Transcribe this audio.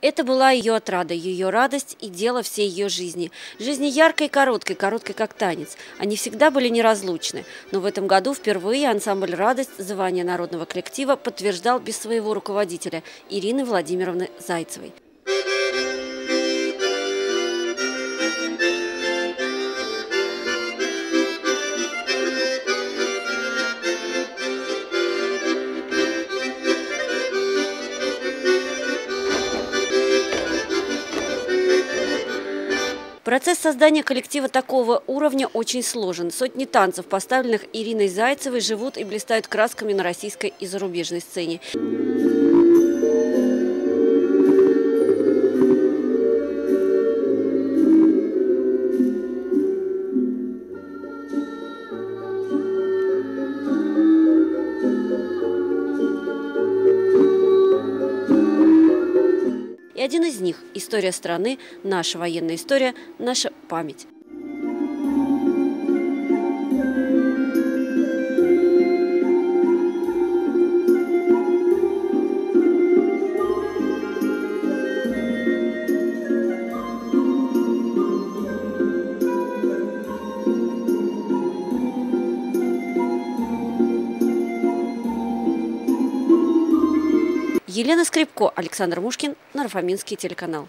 Это была ее отрада, ее радость и дело всей ее жизни. Жизни яркой и короткой, короткой как танец. Они всегда были неразлучны. Но в этом году впервые ансамбль «Радость» звания народного коллектива подтверждал без своего руководителя Ирины Владимировны Зайцевой. Процесс создания коллектива такого уровня очень сложен. Сотни танцев, поставленных Ириной Зайцевой, живут и блистают красками на российской и зарубежной сцене. И один из них – история страны, наша военная история, наша память. Елена Скрипко, Александр Мушкин, Нарфаминский телеканал.